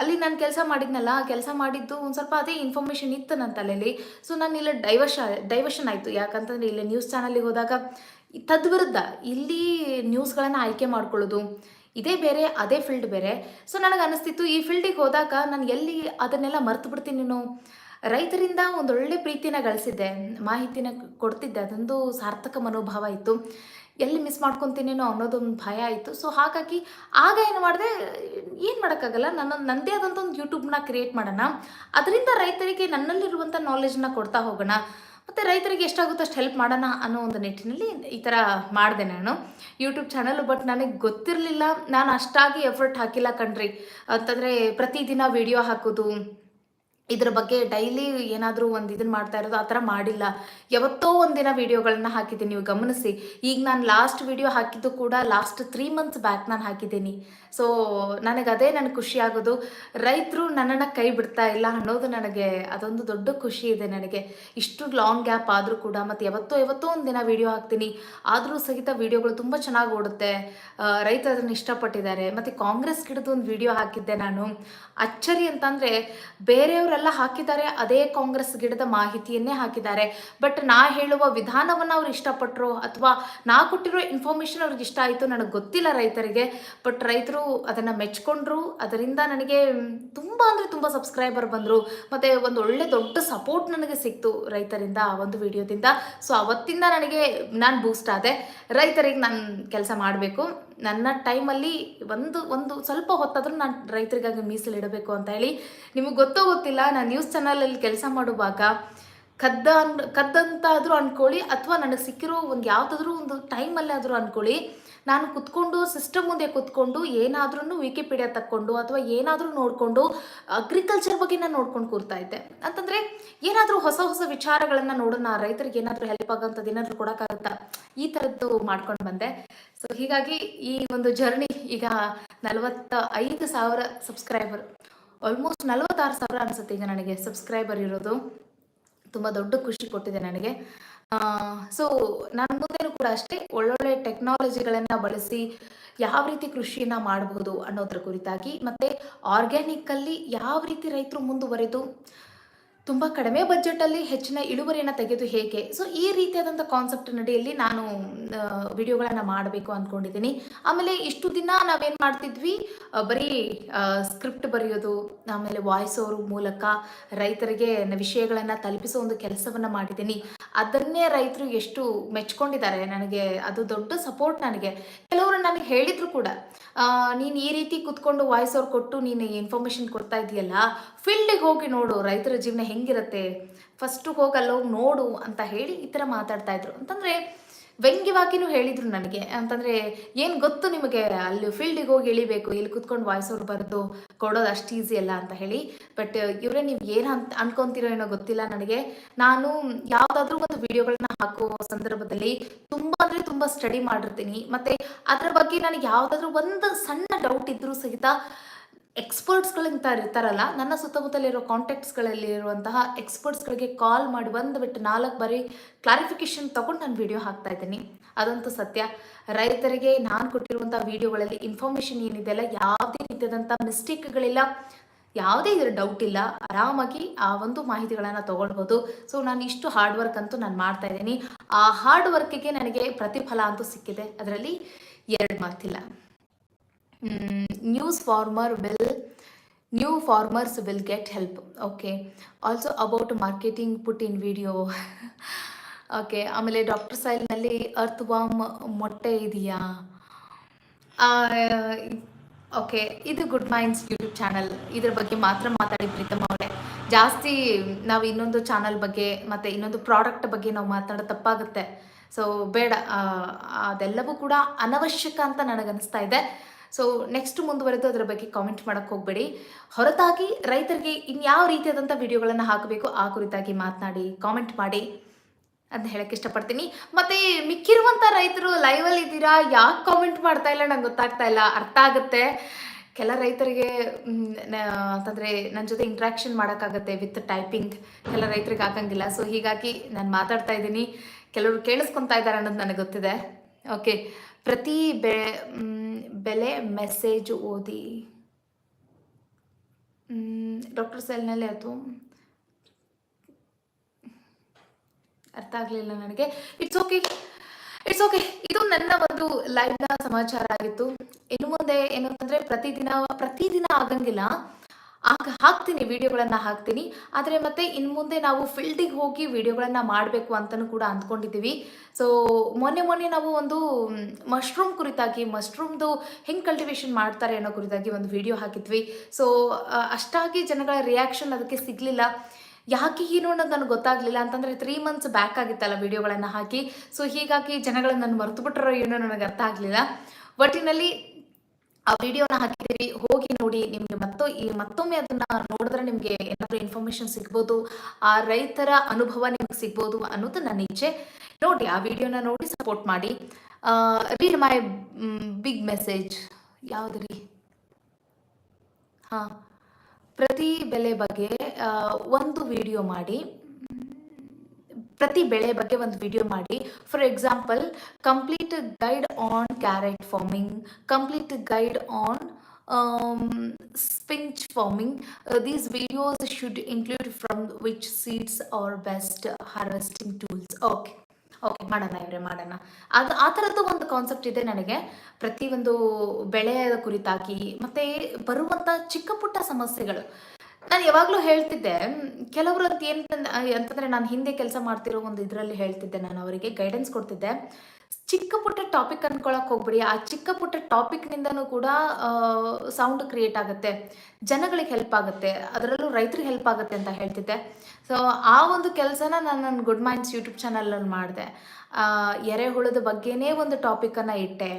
ಅಲ್ಲಿ ನಾನು ಕೆಲಸ ಮಾಡಿದ್ನಲ್ಲ ಕೆಲಸ ಮಾಡಿದ್ದು ಒಂದು ಸ್ವಲ್ಪ ಅದೇ ಇನ್ಫಾರ್ಮೇಷನ್ ಇತ್ತು ನನ್ನ ತಲೆಯಲ್ಲಿ ಸೊ ನಾನು ಇಲ್ಲಿ ಡೈವರ್ಷ ಡೈವರ್ಷನ್ ಆಯಿತು. ಯಾಕಂತಂದರೆ ಇಲ್ಲಿ ನ್ಯೂಸ್ ಚಾನಲಿಗೆ ಹೋದಾಗ ತದ್ವಿರುದ್ಧ ಇಲ್ಲಿ ನ್ಯೂಸ್ಗಳನ್ನು ಆಯ್ಕೆ ಮಾಡ್ಕೊಳ್ಳೋದು, ಇದೇ ಬೇರೆ, ಅದೇ ಫೀಲ್ಡ್ ಬೇರೆ. ಸೊ ನನಗೆ ಅನಿಸ್ತಿತ್ತು ಈ ಫೀಲ್ಡಿಗೆ ಹೋದಾಗ ನಾನು ಎಲ್ಲಿ ಅದನ್ನೆಲ್ಲ ಮರ್ತು ಬಿಡ್ತೀನಿ ನೀನು? ರೈತರಿಂದ ಒಂದೊಳ್ಳೆ ಪ್ರೀತಿನ ಗಳಿಸಿದ್ದೆ, ಮಾಹಿತಿನ ಕೊಡ್ತಿದ್ದೆ. ಅದೊಂದು ಸಾರ್ಥಕ ಮನೋಭಾವ ಇತ್ತು. ಎಲ್ಲಿ ಮಿಸ್ ಮಾಡ್ಕೊತೀನೇನೋ ಅನ್ನೋದೊಂದು ಭಯ ಆಯಿತು ಸೊ ಹಾಗಾಗಿ ಆಗ ಏನು ಮಾಡಿದೆ, ಏನು ಮಾಡೋಕ್ಕಾಗಲ್ಲ, ನನ್ನ ನನ್ನದೇ ಆದಂಥ ಒಂದು ಯೂಟ್ಯೂಬ್ನ ಕ್ರಿಯೇಟ್ ಮಾಡೋಣ. ಅದರಿಂದ ರೈತರಿಗೆ ನನ್ನಲ್ಲಿರುವಂಥ ನಾಲೆಜ್ನ ಕೊಡ್ತಾ ಹೋಗೋಣ. ಮತ್ತು ರೈತರಿಗೆ ಎಷ್ಟಾಗುತ್ತೋ ಅಷ್ಟು ಹೆಲ್ಪ್ ಮಾಡೋಣ ಅನ್ನೋ ಒಂದು ನಿಟ್ಟಿನಲ್ಲಿ ಈ ಥರ ಮಾಡಿದೆ ನಾನು. ಯೂಟ್ಯೂಬ್ ಚಾನಲ್ ಬಟ್ ನನಗೆ ಗೊತ್ತಿರಲಿಲ್ಲ. ನಾನು ಅಷ್ಟಾಗಿ ಎಫರ್ಟ್ ಹಾಕಿಲ್ಲ ಕಣ್ರಿ. ಅಂತಂದರೆ ಪ್ರತಿದಿನ ವಿಡಿಯೋ ಹಾಕೋದು ಇದ್ರ ಬಗ್ಗೆ ಡೈಲಿ ಏನಾದರೂ ಒಂದು ಇದನ್ನ ಮಾಡ್ತಾ ಇರೋದು ಆ ಥರ ಮಾಡಿಲ್ಲ. ಯಾವತ್ತೋ ಒಂದಿನ ವೀಡಿಯೋಗಳನ್ನ ಹಾಕಿದ್ದೀನಿ, ನೀವು ಗಮನಿಸಿ. ಈಗ ನಾನು ಲಾಸ್ಟ್ ವಿಡಿಯೋ ಹಾಕಿದ್ದು ಕೂಡ ಲಾಸ್ಟ್ ತ್ರೀ ಮಂತ್ಸ್ ಬ್ಯಾಕ್ ನಾನು ಹಾಕಿದ್ದೀನಿ. ಸೊ ನನಗೆ ಅದೇ ನನಗೆ ಖುಷಿ ಆಗೋದು. ರೈತರು ನನ್ನನ್ನು ಕೈ ಬಿಡ್ತಾ ಇಲ್ಲ ಅನ್ನೋದು ನನಗೆ ಅದೊಂದು ದೊಡ್ಡ ಖುಷಿ ಇದೆ ನನಗೆ. ಇಷ್ಟು ಲಾಂಗ್ ಗ್ಯಾಪ್ ಆದರೂ ಕೂಡ ಮತ್ತು ಯಾವತ್ತೋ ಯಾವತ್ತೋ ಒಂದು ದಿನ ವೀಡಿಯೋ ಹಾಕ್ತೀನಿ. ಆದರೂ ಸಹಿತ ವೀಡಿಯೋಗಳು ತುಂಬ ಚೆನ್ನಾಗಿ ಓಡುತ್ತೆ. ರೈತರು ಅದನ್ನು ಇಷ್ಟಪಟ್ಟಿದ್ದಾರೆ. ಮತ್ತು ಕಾಂಗ್ರೆಸ್ ಗಿಡದ ಒಂದು ವಿಡಿಯೋ ಹಾಕಿದ್ದೆ ನಾನು. ಅಚ್ಚರಿ ಅಂತಂದರೆ ಬೇರೆಯವರೆಲ್ಲ ಹಾಕಿದ್ದಾರೆ, ಅದೇ ಕಾಂಗ್ರೆಸ್ ಗಿಡದ ಮಾಹಿತಿಯನ್ನೇ ಹಾಕಿದ್ದಾರೆ. ಬಟ್ ನಾ ಹೇಳುವ ವಿಧಾನವನ್ನು ಅವ್ರು ಇಷ್ಟಪಟ್ಟರು ಅಥವಾ ನಾ ಕೊಟ್ಟಿರೋ ಇನ್ಫಾರ್ಮೇಷನ್ ಅವ್ರಿಗೆ ಇಷ್ಟ ಆಯಿತು ನನಗೆ ಗೊತ್ತಿಲ್ಲ ರೈತರಿಗೆ. ಬಟ್ ರೈತರು ಅದನ್ನು ಮೆಚ್ಕೊಂಡ್ರು, ಅದರಿಂದ ನನಗೆ ತುಂಬ ಅಂದರೆ ತುಂಬ ಸಬ್ಸ್ಕ್ರೈಬರ್ ಬಂದರು. ಮತ್ತು ಒಂದು ಒಳ್ಳೆ ದೊಡ್ಡ ಸಪೋರ್ಟ್ ನನಗೆ ಸಿಕ್ತು ರೈತರಿಂದ ಆ ಒಂದು ವಿಡಿಯೋದಿಂದ ಸೊ ಅವತ್ತಿಂದ ನನಗೆ ನಾನು ಬೂಸ್ಟ್ ಆದೆ. ರೈತರಿಗೆ ನಾನು ಕೆಲಸ ಮಾಡಬೇಕು. ನನ್ನ ಟೈಮಲ್ಲಿ ಒಂದು ಒಂದು ಸ್ವಲ್ಪ ಹೊತ್ತಾದರೂ ನಾನು ರೈತರಿಗಾಗಿ ಮೀಸಲಿಡಬೇಕು ಅಂತ ಹೇಳಿ ನಿಮಗೆ ಗೊತ್ತೋ ಗೊತ್ತಿಲ್ಲ, ನಾನು ನ್ಯೂಸ್ ಚಾನಲಲ್ಲಿ ಕೆಲಸ ಮಾಡುವಾಗ ಕದ್ದ ಅನ್ ಕದ್ದಂತಾದರೂ ಅಂದ್ಕೊಳ್ಳಿ ಅಥವಾ ನನಗೆ ಸಿಕ್ಕಿರೋ ಒಂದು ಯಾವುದಾದ್ರೂ ಒಂದು ಟೈಮಲ್ಲಿ ಆದರೂ ಅಂದ್ಕೊಳ್ಳಿ ನಾನು ಕುತ್ಕೊಂಡು ಸಿಸ್ಟಮ್ ಮುಂದೆ ಕುತ್ಕೊಂಡು ಏನಾದ್ರೂ ವಿಕಿಪೀಡಿಯಾ ತಕ್ಕೊಂಡು ಅಥವಾ ಏನಾದರೂ ನೋಡಿಕೊಂಡು ಅಗ್ರಿಕಲ್ಚರ್ ಬಗ್ಗೆ ನಾನು ನೋಡ್ಕೊಂಡು ಕೂರ್ತಾ ಇದ್ದೆ. ಅಂತಂದರೆ ಏನಾದರೂ ಹೊಸ ಹೊಸ ವಿಚಾರಗಳನ್ನು ನೋಡೋಣ, ರೈತರಿಗೆ ಏನಾದರೂ ಹೆಲ್ಪ್ ಆಗೋಂಥದ್ದು ಏನಾದರೂ ಕೊಡೋಕ್ಕಾಗುತ್ತಾ? ಈ ಥರದ್ದು ಮಾಡ್ಕೊಂಡು ಬಂದೆ. ಸೊ ಹೀಗಾಗಿ ಈ ಒಂದು ಜರ್ನಿ ಈಗ ನಲವತ್ತ ಐದು ಸಾವಿರ ಸಬ್ಸ್ಕ್ರೈಬರ್ ಆಲ್ಮೋಸ್ಟ್ ನಲವತ್ತಾರು ಸಾವಿರ ಅನಿಸುತ್ತೆ ಈಗ ನನಗೆ ಸಬ್ಸ್ಕ್ರೈಬರ್ ಇರೋದು. ತುಂಬ ದೊಡ್ಡ ಖುಷಿ ಕೊಟ್ಟಿದೆ ನನಗೆ. ಸೊ ನನ್ನ ಮುಂದೆನೂ ಕೂಡ ಅಷ್ಟೇ ಒಳ್ಳೊಳ್ಳೆ ಟೆಕ್ನಾಲಜಿಗಳನ್ನು ಬಳಸಿ ಯಾವ ರೀತಿ ಕೃಷಿಯನ್ನ ಮಾಡಬಹುದು ಅನ್ನೋದ್ರ ಕುರಿತಾಗಿ ಮತ್ತೆ ಆರ್ಗ್ಯಾನಿಕ್ ಅಲ್ಲಿ ಯಾವ ರೀತಿ ರೈತರು ಮುಂದುವರೆದು ತುಂಬ ಕಡಿಮೆ ಬಜೆಟಲ್ಲಿ ಹೆಚ್ಚಿನ ಇಳುವರಿಯನ್ನು ತೆಗೆದು ಹೇಗೆ? ಸೊ ಈ ರೀತಿಯಾದಂಥ ಕಾನ್ಸೆಪ್ಟ್ ನಡೆಯಲ್ಲಿ ನಾನು ವಿಡಿಯೋಗಳನ್ನು ಮಾಡಬೇಕು ಅಂದ್ಕೊಂಡಿದ್ದೀನಿ ಆಮೇಲೆ ಇಷ್ಟು ದಿನ ನಾವೇನು ಮಾಡ್ತಿದ್ವಿ? ಬರೀ ಸ್ಕ್ರಿಪ್ಟ್ ಬರೆಯೋದು, ಆಮೇಲೆ ವಾಯ್ಸ್ ಓವರ್ ಮೂಲಕ ರೈತರಿಗೆ ವಿಷಯಗಳನ್ನು ತಲುಪಿಸೋ ಒಂದು ಕೆಲಸವನ್ನು ಮಾಡಿದ್ದೀನಿ. ಅದನ್ನೇ ರೈತರು ಎಷ್ಟು ಮೆಚ್ಕೊಂಡಿದ್ದಾರೆ ನನಗೆ, ಅದು ದೊಡ್ಡ ಸಪೋರ್ಟ್ ನನಗೆ. ಕೆಲವರು ನನಗೆ ಹೇಳಿದ್ರು ಕೂಡ ನೀನು ಈ ರೀತಿ ಕುತ್ಕೊಂಡು ವಾಯ್ಸ್ ಅವ್ರು ಕೊಟ್ಟು ನೀನು ಇನ್ಫಾರ್ಮೇಷನ್ ಕೊಡ್ತಾ ಇದೆಯಲ್ಲ ಫೀಲ್ಡಿಗೆ ಹೋಗಿ ನೋಡು ರೈತರ ಜೀವನ ಹೆಂಗಿರುತ್ತೆ? ಫಸ್ಟು ಹೋಗಿ ಅಲ್ಲೋಗಿ ನೋಡು ಅಂತ ಹೇಳಿ ಈ ಥರ ಮಾತಾಡ್ತಾ ಇದ್ರು. ಅಂತಂದರೆ ವ್ಯಂಗ್ಯವಾಗಿಯೂ ಹೇಳಿದರು ನನಗೆ ಅಂತಂದರೆ ಏನು ಗೊತ್ತು ನಿಮಗೆ? ಅಲ್ಲಿ ಫೀಲ್ಡಿಗೆ ಹೋಗಿ ಇಳಿಬೇಕು ಇಲ್ಲಿ ಕುತ್ಕೊಂಡು ವಾಯ್ಸ್ ಅವ್ರು ಬರೆದು ಕೊಡೋದು ಅಷ್ಟು ಈಸಿ ಅಲ್ಲ ಅಂತ ಹೇಳಿ. ಬಟ್ ಇವರೇ ನೀವು ಏನು ಅಂತ ಅನ್ಕೊಂತೀರೋ ಏನೋ ಗೊತ್ತಿಲ್ಲ ನನಗೆ. ನಾನು ಯಾವುದಾದ್ರೂ ಒಂದು ವಿಡಿಯೋಗಳನ್ನ ಹಾಕೋ ಸಂದರ್ಭದಲ್ಲಿ ತುಂಬ ಅಂದರೆ ತುಂಬ ಸ್ಟಡಿ ಮಾಡಿರ್ತೀನಿ. ಮತ್ತು ಅದರ ಬಗ್ಗೆ ನನಗೆ ಯಾವುದಾದ್ರೂ ಒಂದು ಸಣ್ಣ ಡೌಟ್ ಇದ್ದರೂ ಸಹಿತ ಎಕ್ಸ್ಪರ್ಟ್ಸ್ಗಳಿಂತ ಇರ್ತಾರಲ್ಲ ನನ್ನ ಸುತ್ತಮುತ್ತಲಿರೋ ಕಾಂಟ್ಯಾಕ್ಟ್ಸ್ಗಳಲ್ಲಿ ಇರುವಂತಹ ಎಕ್ಸ್ಪರ್ಟ್ಸ್ಗಳಿಗೆ ಕಾಲ್ ಮಾಡಿ ಬಂದುಬಿಟ್ಟು ನಾಲ್ಕು ಬಾರಿ ಕ್ಲಾರಿಫಿಕೇಶನ್ ತೊಗೊಂಡು ನಾನು ವಿಡಿಯೋ ಹಾಕ್ತಾ ಇದ್ದೀನಿ. ಅದಂತೂ ಸತ್ಯ. ರೈತರಿಗೆ ನಾನು ಕೊಟ್ಟಿರುವಂಥ ವಿಡಿಯೋಗಳಲ್ಲಿ ಇನ್ಫಾರ್ಮೇಷನ್ ಏನಿದೆಯಲ್ಲ, ಯಾವುದೇ ರೀತಿಯಾದಂಥ ಮಿಸ್ಟೇಕ್ಗಳಿಲ್ಲ ಯಾವುದೇ ಇದರ ಡೌಟ್ ಇಲ್ಲ, ಆರಾಮಾಗಿ ಆ ಒಂದು ಮಾಹಿತಿಗಳನ್ನು ತೊಗೊಳ್ಬೋದು. ಸೊ ನಾನು ಇಷ್ಟು ಹಾರ್ಡ್ ವರ್ಕ್ ಅಂತೂ ನಾನು ಮಾಡ್ತಾ ಇದ್ದೀನಿ. ಆ ಹಾರ್ಡ್ ವರ್ಕಿಗೆ ನನಗೆ ಪ್ರತಿಫಲ ಅಂತೂ ಸಿಕ್ಕಿದೆ. ಅದರಲ್ಲಿ ಎರಡು ಮಾತಿಲ್ಲ. News farmer will new farmers will get help okay also about marketing put in video okay ಆಮೇಲೆ ಡಾಕ್ಟರ್ ಸೈಲ್ನಲ್ಲಿ ಅರ್ತ್ ವಾಮ್ ಮೊಟ್ಟೆ ಇದೆಯಾ? ಓಕೆ ಇದು ಗುಡ್ ಮೈಂಡ್ಸ್ ಯೂಟ್ಯೂಬ್ ಚಾನಲ್ ಇದ್ರ ಬಗ್ಗೆ ಮಾತ್ರ ಮಾತಾಡಿ ಪ್ರೀತಮ್ ಅವರೇ. ಜಾಸ್ತಿ ನಾವು ಇನ್ನೊಂದು ಚಾನಲ್ ಬಗ್ಗೆ ಮತ್ತು ಇನ್ನೊಂದು ಪ್ರಾಡಕ್ಟ್ ಬಗ್ಗೆ ನಾವು ಮಾತಾಡೋ ತಪ್ಪಾಗುತ್ತೆ. ಸೊ ಬೇಡ ಅದೆಲ್ಲವೂ ಕೂಡ ಅನವಶ್ಯಕ ಅಂತ ನನಗನ್ನಿಸ್ತಾ ಇದೆ. ಸೊ ನೆಕ್ಸ್ಟ್ ಮುಂದುವರೆದು ಅದರ ಬಗ್ಗೆ ಕಾಮೆಂಟ್ ಮಾಡೋಕ್ಕೆ ಹೋಗಬೇಡಿ. ಹೊರತಾಗಿ ರೈತರಿಗೆ ಇನ್ಯಾವ ರೀತಿಯಾದಂಥ ವಿಡಿಯೋಗಳನ್ನು ಹಾಕಬೇಕು, ಆ ಕುರಿತಾಗಿ ಮಾತನಾಡಿ ಕಾಮೆಂಟ್ ಮಾಡಿ ಅಂತ ಹೇಳಕ್ಕೆ ಇಷ್ಟಪಡ್ತೀನಿ. ಮತ್ತೆ ಮಿಕ್ಕಿರುವಂಥ ರೈತರು ಲೈವಲ್ಲಿ ಇದ್ದೀರಾ? ಯಾಕೆ ಕಾಮೆಂಟ್ ಮಾಡ್ತಾ ಇಲ್ಲ? ನಂಗೆ ಗೊತ್ತಾಗ್ತಾ ಇಲ್ಲ. ಅರ್ಥ ಆಗುತ್ತೆ. ಕೆಲ ರೈತರಿಗೆ ಅಂತಂದರೆ ನನ್ನ ಜೊತೆ ಇಂಟ್ರಾಕ್ಷನ್ ಮಾಡೋಕ್ಕಾಗತ್ತೆ ವಿತ್ ಟೈಪಿಂಗ್ ಕೆಲ ರೈತರಿಗೆ ಆಗಂಗಿಲ್ಲ. ಸೊ ಹೀಗಾಗಿ ನಾನು ಮಾತಾಡ್ತಾ ಇದ್ದೀನಿ. ಕೆಲವರು ಕೇಳಿಸ್ಕೊತಾ ಇದ್ದಾರೆ ಅನ್ನೋದು ನನಗೆ ಗೊತ್ತಿದೆ. ಓಕೆ ಪ್ರತಿ ಬೆ ಬೆಲೆ ಮೆಸೇಜ್ ಓದಿ. ಡಾಕ್ಟರ್ ಸೆಲ್ನಲ್ಲಿ ಅದು ಅರ್ಥ ಆಗಲಿಲ್ಲ ನನಗೆ. ಇಟ್ಸ್ ಓಕೆ ಇಟ್ಸ್ ಓಕೆ ಇದು ನನ್ನ ಒಂದು ಲೈವ್ನ ಸಮಾಚಾರ ಆಗಿತ್ತು. ಇನ್ನು ಮುಂದೆ ಏನು ಅಂತಂದರೆ ಪ್ರತಿದಿನ ಪ್ರತಿದಿನ ಆಗಂಗಿಲ್ಲ. ಆಗ ಹಾಕ್ತೀನಿ, ವಿಡಿಯೋಗಳನ್ನು ಹಾಕ್ತೀನಿ. ಆದರೆ ಮತ್ತೆ ಇನ್ನು ಮುಂದೆ ನಾವು ಫೀಲ್ಡಿಗೆ ಹೋಗಿ ವಿಡಿಯೋಗಳನ್ನು ಮಾಡಬೇಕು ಅಂತಲೂ ಕೂಡ ಅಂದ್ಕೊಂಡಿದ್ದೀವಿ. ಸೊ ಮೊನ್ನೆ ಮೊನ್ನೆ ನಾವು ಒಂದು ಮಶ್ರೂಮ್ ಕುರಿತಾಗಿ ಮಶ್ರೂಮ್ದು ಹೆಂಗೆ ಕಲ್ಟಿವೇಶನ್ ಮಾಡ್ತಾರೆ ಅನ್ನೋ ಕುರಿತಾಗಿ ಒಂದು ವಿಡಿಯೋ ಹಾಕಿದ್ವಿ. ಸೊ ಅಷ್ಟಾಗಿ ಜನಗಳ ರಿಯಾಕ್ಷನ್ ಅದಕ್ಕೆ ಸಿಗಲಿಲ್ಲ. ಯಾಕೆ ಏನು ಅನ್ನೋದು ನನಗೆ ಗೊತ್ತಾಗಲಿಲ್ಲ ಅಂತಂದರೆ ತ್ರೀ ಮಂತ್ಸ್ ಬ್ಯಾಕ್ ಆಗಿತ್ತಲ್ಲ ವಿಡಿಯೋಗಳನ್ನು ಹಾಕಿ. ಸೊ ಹೀಗಾಗಿ ಜನಗಳು ನಾನು ಮರೆತು ಬಿಟ್ಟರೋ ಏನೋ ನನಗೆ ಅರ್ಥ ಆಗಲಿಲ್ಲ. ಒಟ್ಟಿನಲ್ಲಿ ಆ ವಿಡಿಯೋನ ಹಾಕಿದ್ದೀರಿ, ಹೋಗಿ ನೋಡಿ ನಿಮಗೆ ಮತ್ತೊ ಈ ಮತ್ತೊಮ್ಮೆ ಅದನ್ನ ನೋಡಿದ್ರೆ ನಿಮ್ಗೆ ಏನಾದ್ರು ಇನ್ಫಾರ್ಮೇಷನ್ ಸಿಗ್ಬೋದು, ಆ ರೈತರ ಅನುಭವ ನಿಮ್ಗೆ ಸಿಗ್ಬೋದು ಅನ್ನೋದು ನನ್ನ ಇಚ್ಛೆ. ನೋಡಿ, ಆ ವಿಡಿಯೋನ ನೋಡಿ ಸಪೋರ್ಟ್ ಮಾಡಿ. ರೀಡ್ ಮೈ ಬಿಗ್ ಮೆಸೇಜ್ ಯಾವ್ದ್ರಿ ಹಾಂ, ಪ್ರತಿ ಬೆಲೆ ಬಗ್ಗೆ ಒಂದು ವಿಡಿಯೋ ಮಾಡಿ. ಪ್ರತಿ ಬೆಳೆ ಬಗ್ಗೆ ಒಂದು ವಿಡಿಯೋ ಮಾಡಿ. For example complete guide on carrot farming complete guide on spinach farming these videos should include from which seeds are best harvesting tools okay okay ಮಾಡೋಣ ಇವರೇ, ಮಾಡೋಣ. ಅದು ಆ ಥರದ್ದು ಒಂದು ಕಾನ್ಸೆಪ್ಟ್ ಇದೆ ನನಗೆ. ಪ್ರತಿಯೊಂದು ಬೆಳೆಯ ಕುರಿತಾಗಿ, ಮತ್ತು ಬರುವಂಥ ಚಿಕ್ಕ ಪುಟ್ಟ ಸಮಸ್ಯೆಗಳು. ನಾನು ಯಾವಾಗಲೂ ಹೇಳ್ತಿದ್ದೆ ಕೆಲವರು ಅಂತ ಏನು ಅಂತಂದರೆ ನಾನು ಹಿಂದೆ ಕೆಲಸ ಮಾಡ್ತಿರೋ ಒಂದು ಇದರಲ್ಲಿ ಹೇಳ್ತಿದ್ದೆ ನಾನು ಅವರಿಗೆ ಗೈಡೆನ್ಸ್ ಕೊಡ್ತಿದ್ದೆ. ಚಿಕ್ಕ ಪುಟ್ಟ ಟಾಪಿಕ್ ಅಂದ್ಕೊಳಕ್ಕೆ ಹೋಗ್ಬಿಡಿ. ಆ ಚಿಕ್ಕ ಪುಟ್ಟ ಟಾಪಿಕ್ನಿಂದನೂ ಕೂಡ ಸೌಂಡ್ ಕ್ರಿಯೇಟ್ ಆಗುತ್ತೆ. ಜನಗಳಿಗೆ ಹೆಲ್ಪ್ ಆಗುತ್ತೆ. ಅದರಲ್ಲೂ ರೈತರಿಗೆ ಹೆಲ್ಪ್ ಆಗುತ್ತೆ ಅಂತ ಹೇಳ್ತಿದ್ದೆ. ಸೊ ಆ ಒಂದು ಕೆಲಸನ ನಾನು ನನ್ನ ಗುಡ್ ಮೈಂಡ್ಸ್ ಯೂಟ್ಯೂಬ್ ಚಾನಲಲ್ಲಿ ಮಾಡಿದೆ. ಎರೆಹುಳದ ಬಗ್ಗೆನೇ ಒಂದು ಟಾಪಿಕನ್ನು ಇಟ್ಟೆ.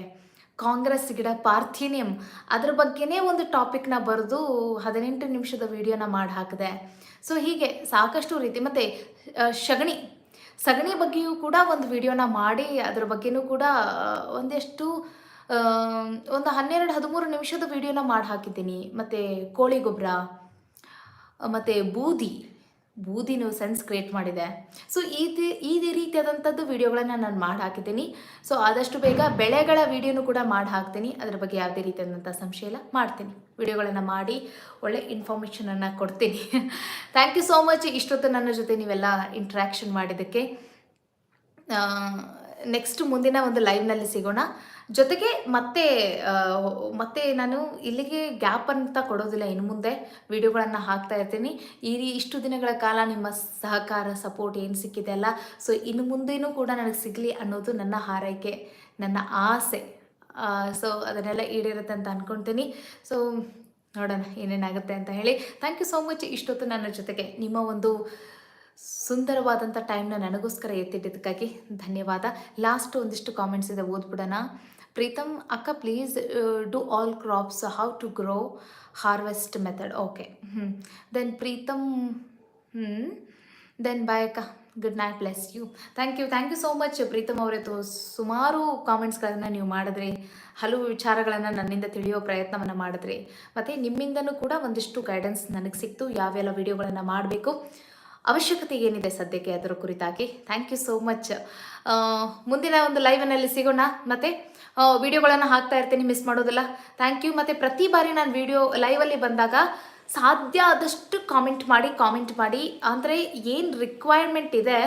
ಕಾಂಗ್ರೆಸ್ ಗಿಡ ಪಾರ್ಥಿನಿಯಂ ಅದ್ರ ಬಗ್ಗೆನೇ ಒಂದು ಟಾಪಿಕ್ನ ಬರೆದು ಹದಿನೆಂಟು ನಿಮಿಷದ ವಿಡಿಯೋನ ಮಾಡಿ ಹಾಕಿದೆ. ಸೊ ಹೀಗೆ ಸಾಕಷ್ಟು ರೀತಿ ಮತ್ತು ಸಗಣಿ ಸಗಣಿ ಬಗ್ಗೆಯೂ ಕೂಡ ಒಂದು ವಿಡಿಯೋನ ಮಾಡಿ ಅದ್ರ ಬಗ್ಗೆನೂ ಕೂಡ ಒಂದಷ್ಟು ಒಂದು ಹನ್ನೆರಡು, ಹದಿಮೂರು ನಿಮಿಷದ ವಿಡಿಯೋನ ಮಾಡಿ ಹಾಕಿದ್ದೀನಿ. ಮತ್ತು ಕೋಳಿ ಗೊಬ್ಬರ ಮತ್ತು ಬೂದಿ ಬೂದಿನೂ ಸೆನ್ಸ್ ಕ್ರಿಯೇಟ್ ಮಾಡಿದೆ. ಸೊ ಈ ಈ ರೀತಿಯಾದಂಥದ್ದು ವಿಡಿಯೋಗಳನ್ನು ನಾನು ಮಾಡಿ ಹಾಕಿದ್ದೀನಿ ಸೊ ಆದಷ್ಟು ಬೇಗ ಬೆಳೆಗಳ ವೀಡಿಯೋನು ಕೂಡ ಮಾಡಿ ಹಾಕ್ತೀನಿ ಅದರ ಬಗ್ಗೆ ಯಾವುದೇ ರೀತಿಯಾದಂಥ ಸಂಶಯ ಎಲ್ಲ ಮಾಡ್ತೀನಿ. ವಿಡಿಯೋಗಳನ್ನು ಮಾಡಿ ಒಳ್ಳೆ ಇನ್ಫಾರ್ಮೇಷನನ್ನು ಕೊಡ್ತೀನಿ. ಥ್ಯಾಂಕ್ ಯು ಸೋ ಮಚ್ ಇಷ್ಟೊತ್ತು ನನ್ನ ಜೊತೆ ನೀವೆಲ್ಲ ಇಂಟ್ರ್ಯಾಕ್ಷನ್ ಮಾಡಿದ್ದಕ್ಕೆ. ನೆಕ್ಸ್ಟ್ ಮುಂದಿನ ಒಂದು ಲೈವ್ನಲ್ಲಿ ಸಿಗೋಣ. ಜೊತೆಗೆ ಮತ್ತೆ ಮತ್ತೆ ನಾನು ಇಲ್ಲಿಗೆ ಗ್ಯಾಪ್ ಅಂತ ಕೊಡೋದಿಲ್ಲ, ಇನ್ನು ಮುಂದೆ ವಿಡಿಯೋಗಳನ್ನು ಹಾಕ್ತಾ ಇರ್ತೀನಿ. ಈ ಇಷ್ಟು ದಿನಗಳ ಕಾಲ ನಿಮ್ಮ ಸಹಕಾರ ಸಪೋರ್ಟ್ ಏನು ಸಿಕ್ಕಿದೆ ಅಲ್ಲ ಸೊ ಇನ್ನು ಮುಂದೇನೂ ಕೂಡ ನನಗೆ ಸಿಗಲಿ ಅನ್ನೋದು ನನ್ನ ಹಾರೈಕೆ, ನನ್ನ ಆಸೆ. ಸೊ ಅದನ್ನೆಲ್ಲ ಈಡೇರುತ್ತೆ ಅಂತ ಅಂದ್ಕೊಳ್ತೀನಿ ಸೊ ನೋಡೋಣ ಏನೇನಾಗುತ್ತೆ ಅಂತ ಹೇಳಿ. ಥ್ಯಾಂಕ್ ಯು ಸೋ ಮಚ್ ಇಷ್ಟೊತ್ತು ನನ್ನ ಜೊತೆಗೆ ನಿಮ್ಮ ಒಂದು ಸುಂದರವಾದಂಥ ಟೈಮ್ನ ನನಗೋಸ್ಕರ ಎತ್ತಿಟ್ಟಿದ್ದಕ್ಕಾಗಿ ಧನ್ಯವಾದ. ಲಾಸ್ಟ್ ಒಂದಿಷ್ಟು ಕಾಮೆಂಟ್ಸ್ ಇದೆ, ಓದ್ಬಿಡೋಣ. ಪ್ರೀತಮ್, ಅಕ್ಕ please do all crops how to grow harvest method okay hmm then Preetham hmm then bye ಅಕ್ಕ. Good night bless you thank you thank you so much Preetham ಅವರೇ. ತೋ, ಸುಮಾರು ಕಾಮೆಂಟ್ಸ್ಗಳನ್ನು ನೀವು ಮಾಡಿದ್ರಿ. ಹಲವು ವಿಚಾರಗಳನ್ನು ನನ್ನಿಂದ ತಿಳಿಯೋ ಪ್ರಯತ್ನವನ್ನು ಮಾಡಿದ್ರಿ. ಮತ್ತು ನಿಮ್ಮಿಂದನೂ ಕೂಡ ಒಂದಿಷ್ಟು ಗೈಡೆನ್ಸ್ ನನಗೆ ಸಿಕ್ತು. ಯಾವೆಲ್ಲ ವಿಡಿಯೋಗಳನ್ನು ಮಾಡಬೇಕು. ಅವಶ್ಯಕತೆ ಏನಿದೆ ಸದ್ಯಕ್ಕೆ ಅದರ ಕುರಿತಾಗಿ. ಥ್ಯಾಂಕ್ ಯು ಸೋ ಮಚ್ ಮುಂದಿನ ಒಂದು ಲೈವ್ನಲ್ಲಿ ಸಿಗೋಣ. ಮತ್ತು ವಿಡಿಯೋಗಳನ್ನು ಹಾಕ್ತಾ ಇರ್ತೀನಿ ಮಿಸ್ ಮಾಡೋದಿಲ್ಲ. ಥ್ಯಾಂಕ್ ಯು ಮತ್ತು, ಪ್ರತಿ ಬಾರಿ ನಾನು ವಿಡಿಯೋ ಲೈವಲ್ಲಿ ಬಂದಾಗ ಸಾಧ್ಯ ಆದಷ್ಟು ಕಾಮೆಂಟ್ ಮಾಡಿ ಕಾಮೆಂಟ್ ಮಾಡಿ. ಅಂದರೆ ಏನು ರಿಕ್ವೈರ್ಮೆಂಟ್ ಇದೆ,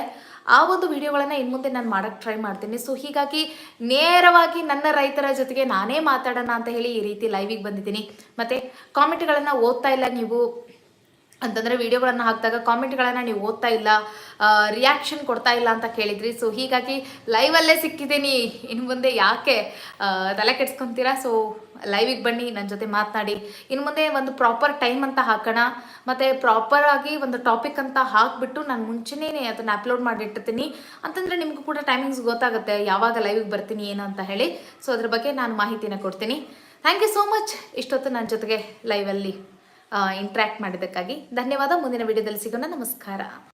ಆ ಒಂದು ವಿಡಿಯೋಗಳನ್ನು ಇನ್ನು ಮುಂದೆ ನಾನು ಮಾಡೋಕ್ಕೆ ಟ್ರೈ ಮಾಡ್ತೀನಿ. ಸೊ ಹೀಗಾಗಿ ನೇರವಾಗಿ ನನ್ನ ರೈತರ ಜೊತೆಗೆ ನಾನೇ ಮಾತಾಡೋಣ ಅಂತ ಹೇಳಿ ಈ ರೀತಿ ಲೈವಿಗೆ ಬಂದಿದ್ದೀನಿ. ಮತ್ತು ಕಾಮೆಂಟ್ಗಳನ್ನು ಓದ್ತಾ ಇಲ್ಲ ನೀವು. ಅಂತಂದರೆ ವಿಡಿಯೋಗಳನ್ನು ಹಾಕಿದಾಗ ಕಾಮೆಂಟ್ಗಳನ್ನು ನೀವು ಓದ್ತಾ ಇಲ್ಲ ರಿಯಾಕ್ಷನ್ ಕೊಡ್ತಾ ಇಲ್ಲ ಅಂತ ಕೇಳಿದ್ರಿ. ಸೊ ಹೀಗಾಗಿ ಲೈವಲ್ಲೇ ಸಿಕ್ಕಿದ್ದೀನಿ. ಇನ್ನು ಮುಂದೆ ಯಾಕೆ ತಲೆ ಕೆಡ್ಸ್ಕೊತೀರಾ? ಸೊ ಲೈವಿಗೆ ಬನ್ನಿ ನನ್ನ ಜೊತೆ ಮಾತನಾಡಿ. ಇನ್ನು ಮುಂದೆ ಒಂದು ಪ್ರಾಪರ್ ಟೈಮ್ ಅಂತ ಹಾಕೋಣ. ಮತ್ತು ಪ್ರಾಪರ್ ಆಗಿ ಒಂದು ಟಾಪಿಕ್ ಅಂತ ಹಾಕಿಬಿಟ್ಟು ನಾನು ಮುಂಚೆನೇ ಅದನ್ನು ಅಪ್ಲೋಡ್ ಮಾಡಿಟ್ಟಿರ್ತೀನಿ. ಅಂತಂದರೆ ನಿಮಗೂ ಕೂಡ ಟೈಮಿಂಗ್ಸ್ ಗೊತ್ತಾಗುತ್ತೆ, ಯಾವಾಗ ಲೈವಿಗೆ ಬರ್ತೀನಿ, ಏನು ಅಂತ ಹೇಳಿ. ಸೊ ಅದ್ರ ಬಗ್ಗೆ ನಾನು ಮಾಹಿತಿನ ಕೊಡ್ತೀನಿ. ಥ್ಯಾಂಕ್ ಯು ಸೋ ಮಚ್ ಇಷ್ಟೊತ್ತು ನನ್ನ ಜೊತೆಗೆ ಲೈವಲ್ಲಿ ಇಂಟ್ರ್ಯಾಕ್ಟ್ ಮಾಡಿದ್ದಕ್ಕಾಗಿ ಧನ್ಯವಾದ. ಮುಂದಿನ ವಿಡಿಯೋದಲ್ಲಿ ಸಿಗೋಣ. ನಮಸ್ಕಾರ.